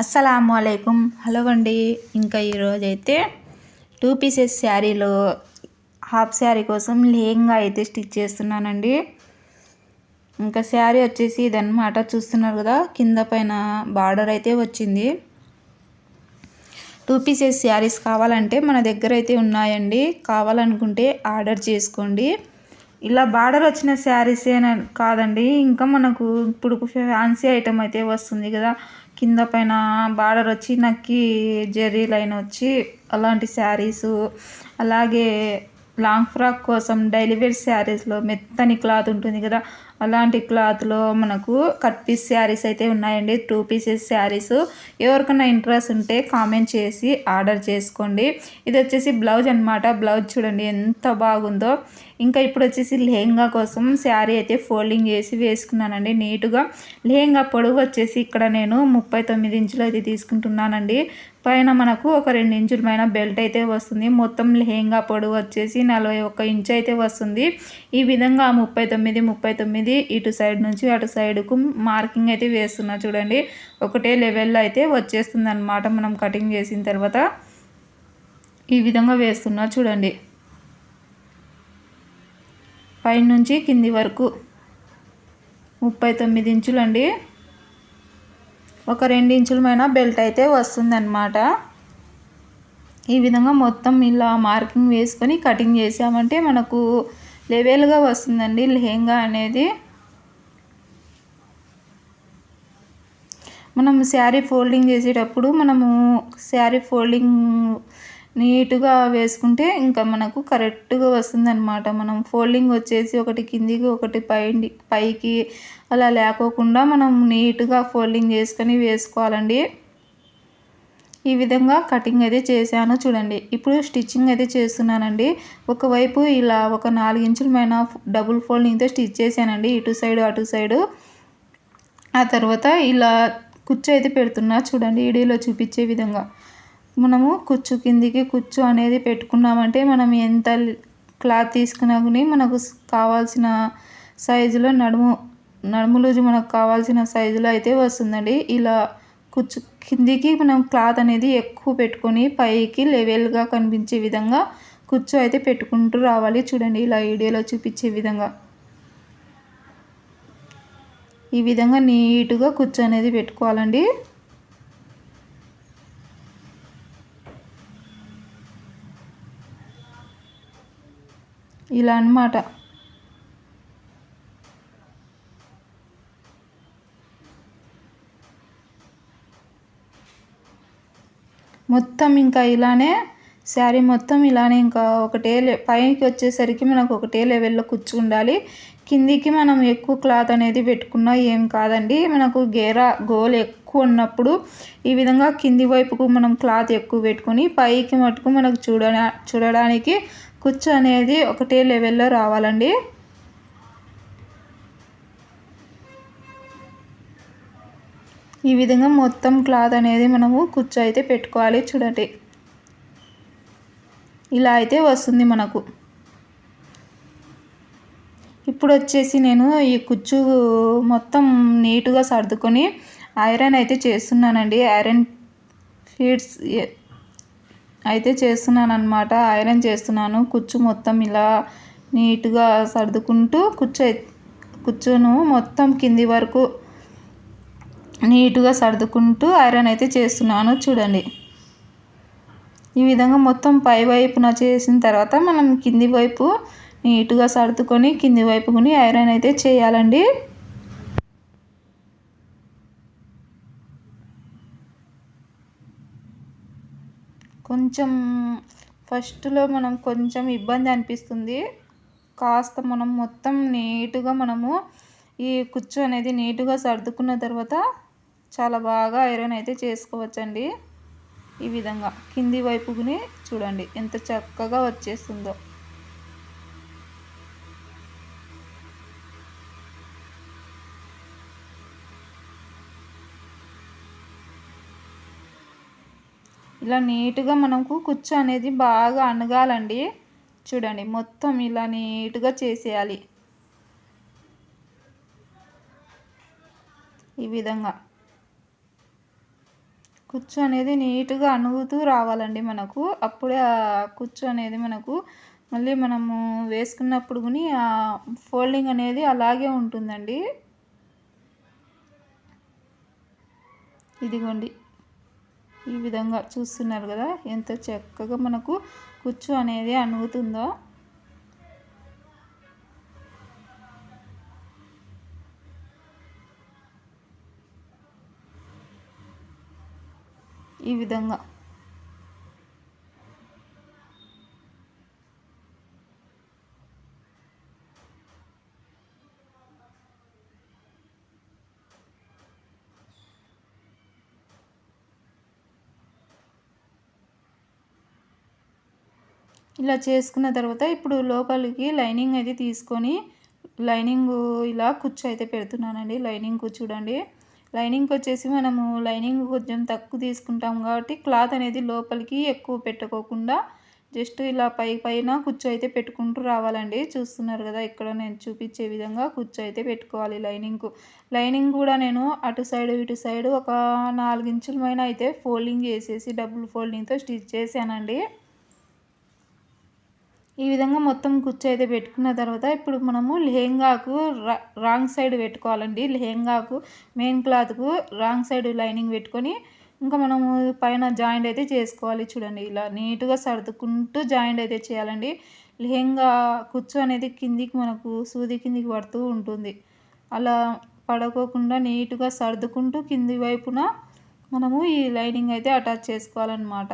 అస్సలం అయికం హలో అండి ఇంకా ఈరోజు అయితే టూ పీసెస్ శారీలో హాఫ్ శారీ కోసం లేహంగా అయితే స్టిచ్ చేస్తున్నానండి. ఇంకా శారీ వచ్చేసి ఇదన్నమాట చూస్తున్నారు కదా కింద పైన బార్డర్ అయితే వచ్చింది. టూ పీసెస్ శారీస్ కావాలంటే మన దగ్గర అయితే ఉన్నాయండి. కావాలనుకుంటే ఆర్డర్ చేసుకోండి. ఇలా బార్డర్ వచ్చిన శారీస్ కాదండి ఇంకా మనకు ఇప్పుడు ఫ్యాన్సీ ఐటమ్ అయితే వస్తుంది కదా కింద పైన బార్డర్ వచ్చి నక్కి జెర్రీ లైన్ వచ్చి అలాంటి శారీసు అలాగే లాంగ్ ఫ్రాక్ కోసం డైలీ వేర్ శారీస్లో మెత్తని క్లాత్ ఉంటుంది కదా అలాంటి క్లాత్లో మనకు కట్ పీస్ శారీస్ అయితే ఉన్నాయండి. Two pieces sarees. ఎవరికైనా ఇంట్రెస్ట్ ఉంటే కామెంట్ చేసి ఆర్డర్ చేసుకోండి. ఇది వచ్చేసి బ్లౌజ్ అనమాట బ్లౌజ్ చూడండి ఎంత బాగుందో. ఇంకా ఇప్పుడు వచ్చేసి లెహంగా కోసం శారీ అయితే ఫోల్డింగ్ చేసి వేసుకున్నానండి. నీట్గా లెహంగా పొడవు వచ్చేసి ఇక్కడ నేను ముప్పై తొమ్మిది ఇంచులు అయితే తీసుకుంటున్నానండి. పైన మనకు ఒక రెండు ఇంచుల పైన బెల్ట్ అయితే వస్తుంది. మొత్తం లెహంగా పొడవు వచ్చేసి నలభై ఒక్క ఇంచు అయితే వస్తుంది. ఈ విధంగా ముప్పై తొమ్మిది ముప్పై తొమ్మిది ఇటు సైడ్ నుంచి అటు సైడ్కు మార్కింగ్ అయితే వేస్తున్నా చూడండి. ఒకటే లెవెల్లో అయితే వచ్చేస్తుంది అనమాట మనం కటింగ్ చేసిన తర్వాత. ఈ విధంగా వేస్తున్నా చూడండి. పైనుంచి కింది వరకు. ముప్పై తొమ్మిది ఇంచులండి. ఒక రెండు ఇంచులమైన బెల్ట్ అయితే వస్తుందన్నమాట. ఈ విధంగా మొత్తం ఇలా మార్కింగ్ వేసుకొని కటింగ్ చేసామంటే మనకు లెవెల్గా వస్తుందండి లెహెంగా అనేది. మనం శారీ ఫోల్డింగ్ చేసేటప్పుడు మనము శారీ ఫోల్డింగ్ నీట్గా వేసుకుంటే ఇంకా మనకు కరెక్ట్గా వస్తుంది అనమాట మనం ఫోల్డింగ్ వచ్చేసి ఒకటి కిందికి ఒకటి పై పైకి అలా లేకోకుండా మనం నీట్గా ఫోల్డింగ్ చేసుకొని వేసుకోవాలండి. ఈ విధంగా కటింగ్ అయితే చేశాను చూడండి. ఇప్పుడు స్టిచ్చింగ్ అయితే చేస్తున్నానండి. ఒకవైపు ఇలా ఒక నాలుగు ఇంచుల పైన డబుల్ ఫోల్డింగ్తో స్టిచ్ చేశానండి. ఇటు సైడు అటు సైడు. ఆ తర్వాత ఇలా కుచ్చు అయితే పెడుతున్నా చూడండి. వీడియోలో చూపించే విధంగా. మనము కుచ్చు కిందికి కుచ్చు అనేది పెట్టుకున్నామంటే మనం ఎంత క్లాత్ తీసుకున్నా కానీ మనకు కావాల్సిన సైజులో నడుము నడుము లూజు మనకు కావాల్సిన సైజులో అయితే వస్తుందండి. ఇలా కుచ్చు కిందికి మనం క్లాత్ అనేది ఎక్కువ పెట్టుకొని పైకి లెవెల్గా కనిపించే విధంగా కుచ్చు అయితే పెట్టుకుంటూ రావాలి చూడండి. ఇలా వీడియోలో చూపించే విధంగా. ఈ విధంగా నీట్గా కుచ్చు అనేది పెట్టుకోవాలండి. ఇలా అనమాట మొత్తం ఇంకా ఇలానే శారీ మొత్తం ఇలానే ఇంకా ఒకటే పైకి వచ్చేసరికి మనకు ఒకటే లెవెల్లో కూర్చుండాలి కిందికి మనం ఎక్కువ క్లాత్ అనేది పెట్టుకున్నా ఏం కాదండి. మనకు గేరా గోల్ ఎక్కువ ఉన్నప్పుడు ఈ విధంగా కింది వైపుకు మనం క్లాత్ ఎక్కువ పెట్టుకొని పైకి మటుకు మనకు చూడ చూడడానికి కుచ్చు అనేది ఒకటే లెవెల్లో రావాలండి. ఈ విధంగా మొత్తం క్లాత్ అనేది మనము కుచ్చు అయితే పెట్టుకోవాలి చూడండి. ఇలా అయితే వస్తుంది మనకు. ఇప్పుడు వచ్చేసి నేను ఈ కుచ్చు మొత్తం నీట్గా సర్దుకొని ఐరన్ అయితే చేస్తున్నానండి. ఐరన్ ఫీడ్స్ అయితే చేస్తున్నాను అనమాట ఐరన్ చేస్తున్నాను. కుచ్చు మొత్తం ఇలా నీట్గా సర్దుకుంటూ కుచ్చు కుచ్చును మొత్తం కింది వరకు నీట్గా సర్దుకుంటూ ఐరన్ అయితే చేస్తున్నాను. చూడండి. ఈ విధంగా మొత్తం పై వైపున చేసిన తర్వాత మనం కింది వైపు నీట్గా సర్దుకొని కింది వైపుకుని ఐరన్ అయితే చేయాలండి. కొంచెం ఫస్ట్లో మనం కొంచెం ఇబ్బంది అనిపిస్తుంది. కాస్త మనం మొత్తం నీట్గా మనము ఈ కుచ్చు అనేది నీట్గా సర్దుకున్న తర్వాత చాలా బాగా ఐరన్ అయితే చేసుకోవచ్చండి. ఈ విధంగా కింది వైపుని చూడండి ఎంత చక్కగా వచ్చేస్తుందో. ఇలా నీట్గా మనకు కుచ్చు అనేది బాగా అనగాలండి చూడండి మొత్తం ఇలా నీట్గా చేసేయాలి. ఈ విధంగా. కుచ్చు అనేది నీట్గా అణుగుతూ రావాలండి మనకు. అప్పుడే ఆ కుచ్చు అనేది మనకు మళ్ళీ మనము వేసుకున్నప్పుడు కూడా ఆ ఫోల్డింగ్ అనేది అలాగే ఉంటుందండి. ఇదిగోండి. ఈ విధంగా చూస్తున్నారు కదా ఎంత చక్కగా మనకు కుచ్చు అనేది అణుగుతుందో ఈ విధంగా ఇలా చేసుకున్న తర్వాత ఇప్పుడు లోపలికి లైనింగ్ అయితే తీసుకొని లైనింగ్ ఇలా కుచ్చు అయితే పెడుతున్నానండి. లైనింగ్ చూడండి. లైనింగ్ వచ్చేసి మనము లైనింగ్ కొంచెం తక్కువ తీసుకుంటాం కాబట్టి క్లాత్ అనేది లోపలికి ఎక్కువ పెట్టుకోకుండా జస్ట్ ఇలా పై పైన కుచ్చు అయితే పెట్టుకుంటూ రావాలండి. చూస్తున్నారు కదా ఇక్కడ నేను చూపించే విధంగా కుచ్చు అయితే పెట్టుకోవాలి లైనింగ్ లైనింగ్ కూడా నేను అటు సైడ్ ఇటు సైడ్ ఒక నాలుగించుల పైన అయితే ఫోల్డింగ్ చేసేసి డబుల్ ఫోల్డింగ్తో స్టిచ్ చేశానండి. ఈ విధంగా మొత్తం కుచ్చు అయితే పెట్టుకున్న తర్వాత ఇప్పుడు మనము లెహెంగాకు రాంగ్ సైడ్ పెట్టుకోవాలండి. లెహెంగాకు మెయిన్ క్లాత్కు రాంగ్ సైడ్ లైనింగ్ పెట్టుకొని ఇంకా మనము పైన జాయింట్ అయితే చేసుకోవాలి చూడండి. ఇలా నీట్గా సర్దుకుంటూ జాయింట్ అయితే చేయాలండి. లెహెంగా కుచ్చు అనేది కిందికి మనకు సూది కిందికి పడుతూ ఉంటుంది. అలా పడుకోకుండా నీట్గా సర్దుకుంటూ కింది వైపున మనము ఈ లైనింగ్ అయితే అటాచ్ చేసుకోవాలన్నమాట.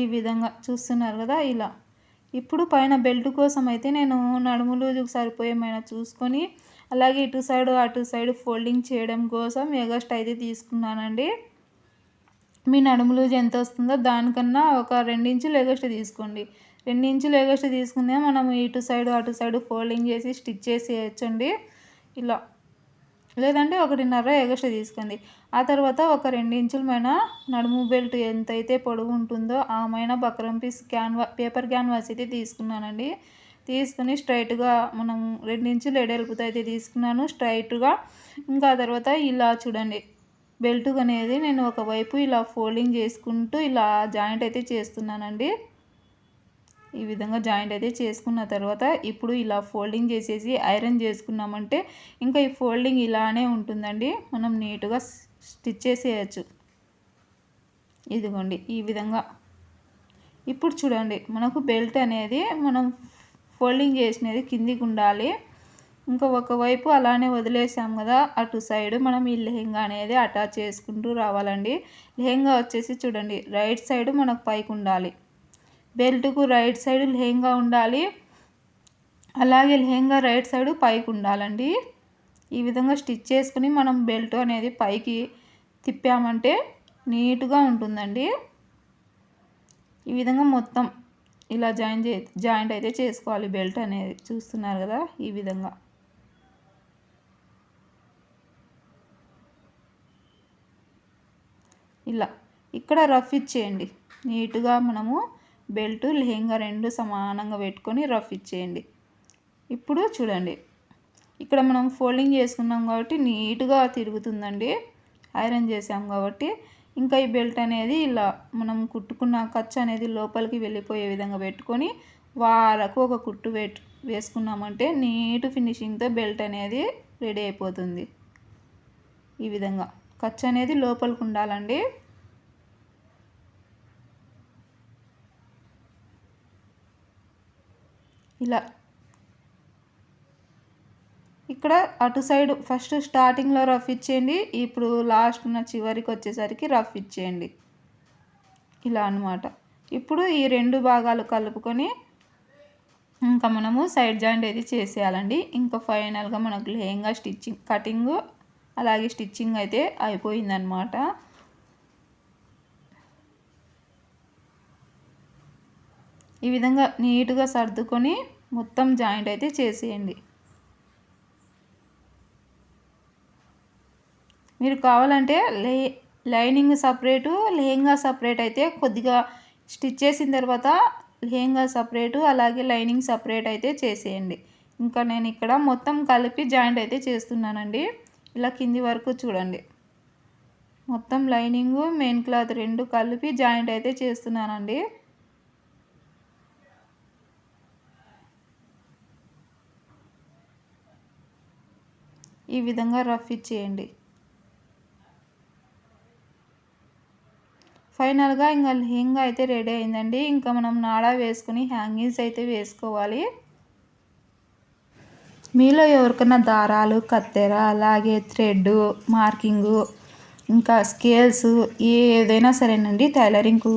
ఈ విధంగా చూస్తున్నారు కదా ఇలా. ఇప్పుడు పైన బెల్ట్ కోసం అయితే నేను నడుములు సరిపోయేమైనా చూసుకొని అలాగే ఇటు సైడ్ అటు సైడ్ ఫోల్డింగ్ చేయడం కోసం ఎగస్ట్ అయితే తీసుకున్నానండి. మీ నడుములు ఎంత వస్తుందో దానికన్నా ఒక రెండించులు ఎగస్ట్ తీసుకోండి. రెండించులు ఎగస్ట్ తీసుకుందే మనం ఇటు సైడ్ అటు సైడ్ ఫోల్డింగ్ చేసి స్టిచ్ చేసి వేయచ్చండి ఇలా. లేదంటే ఒకటిన్నర ఎగస్ట్రా తీసుకోండి ఆ తర్వాత ఒక రెండించులమైన ఇంచుల నడుము బెల్ట్ ఎంతైతే పొడుగు ఉంటుందో ఆ మైన buckram piece Canva paper canvas అయితే తీసుకున్నానండి. తీసుకుని స్ట్రైట్గా మనం రెండించులు ఎడల్పుతో అయితే తీసుకున్నాను. స్ట్రైట్గా ఇంకా తర్వాత ఇలా చూడండి. బెల్ట్ అనేది నేను ఒకవైపు ఇలా ఫోల్డింగ్ చేసుకుంటూ ఇలా జాయింట్ అయితే చేస్తున్నానండి. ఈ విధంగా జాయింట్ అయితే చేసుకున్న తర్వాత ఇప్పుడు ఇలా ఫోల్డింగ్ చేసేసి ఐరన్ చేసుకున్నామంటే ఇంకా ఈ ఫోల్డింగ్ ఇలానే ఉంటుందండి. మనం నీట్గా స్టిచ్ చేసేయచ్చు. ఇదిగోండి ఈ విధంగా. ఇప్పుడు చూడండి మనకు బెల్ట్ అనేది మనం ఫోల్డింగ్ చేసినది కిందికి ఉండాలి. ఇంకా ఒకవైపు అలానే వదిలేసాం కదా అటు సైడ్ మనం ఈ లెహెంగా అనేది అటాచ్ చేసుకుంటూ రావాలండి. లెహెంగా వచ్చేసి చూడండి రైట్ సైడ్ మనకు పైకి ఉండాలి. బెల్ట్కు రైట్ సైడ్ లెహెంగా ఉండాలి. అలాగే లెహెంగా రైట్ సైడ్ పైకి ఉండాలండి. ఈ విధంగా స్టిచ్ చేసుకుని మనం బెల్ట్ అనేది పైకి తిప్పామంటే నీట్గా ఉంటుందండి. ఈ విధంగా మొత్తం ఇలా జాయిన్ చే జాయింట్ అయితే చేసుకోవాలి బెల్ట్ అనేది. చూస్తున్నారు కదా ఈ విధంగా. ఇలా. ఇక్కడ రఫ్ ఇచ్చేయండి. నీట్గా మనము బెల్ట్ లెహెంగా రెండు సమానంగా పెట్టుకొని రఫ్ ఇచ్చేయండి. ఇప్పుడు చూడండి. ఇక్కడ మనం ఫోల్డింగ్ చేసుకున్నాం కాబట్టి నీట్గా తిరుగుతుందండి. ఐరన్ చేసాం కాబట్టి ఇంకా ఈ బెల్ట్ అనేది ఇలా మనం కుట్టుకున్న ఖర్చు అనేది లోపలికి వెళ్ళిపోయే విధంగా పెట్టుకొని వారకు ఒక కుట్టు పెట్టు వేసుకున్నామంటే నీట్ ఫినిషింగ్తో బెల్ట్ అనేది రెడీ అయిపోతుంది. ఈ విధంగా ఖర్చు అనేది లోపలికి ఉండాలండి. ఇలా. ఇక్కడ అటు సైడ్ ఫస్ట్ స్టార్టింగ్లో రఫ్ ఇచ్చేయండి ఇప్పుడు లాస్ట్ ఉన్న చివరికి వచ్చేసరికి రఫ్ ఇచ్చేయండి. ఇలా అనమాట ఇప్పుడు ఈ రెండు భాగాలు కలుపుకొని ఇంకా మనము సైడ్ జాయింట్ అయితే చేసేయాలండి. ఇంకా ఫైనల్గా మనకు లెహంగా స్టిచ్చింగ్ కటింగ్ అలాగే స్టిచ్చింగ్ అయితే అయిపోయిందనమాట ఈ విధంగా నీట్గా సర్దుకొని మొత్తం జాయింట్ అయితే చేసేయండి. మీరు కావాలంటే లే లైనింగ్ సపరేటు లెహెంగా సపరేట్ అయితే కొద్దిగా స్టిచ్ చేసిన తర్వాత లెహెంగా సపరేటు అలాగే లైనింగ్ సపరేట్ అయితే చేసేయండి. ఇంకా నేను ఇక్కడ మొత్తం కలిపి జాయింట్ అయితే చేస్తున్నానండి. ఇలా కింది వరకు చూడండి. మొత్తం లైనింగు మెయిన్ క్లాత్ రెండు కలిపి జాయింట్ అయితే చేస్తున్నానండి. ఈ విధంగా రఫ్ ఇచ్చేయండి. ఫైనల్గా ఇంకా లెహంగా అయితే రెడీ అయిందండి. ఇంకా మనం నాడా వేసుకుని హ్యాంగింగ్స్ అయితే వేసుకోవాలి. మీలో ఎవరికైనా దారాలు కత్తెర అలాగే థ్రెడ్ మార్కింగు ఇంకా స్కేల్స్ ఏదైనా సరేనండి. టైలరింగ్కు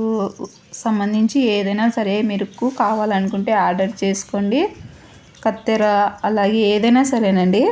సంబంధించి ఏదైనా సరే మీకు కావాలనుకుంటే ఆర్డర్ చేసుకోండి. కత్తెర అలాగే ఏదైనా సరేనండి.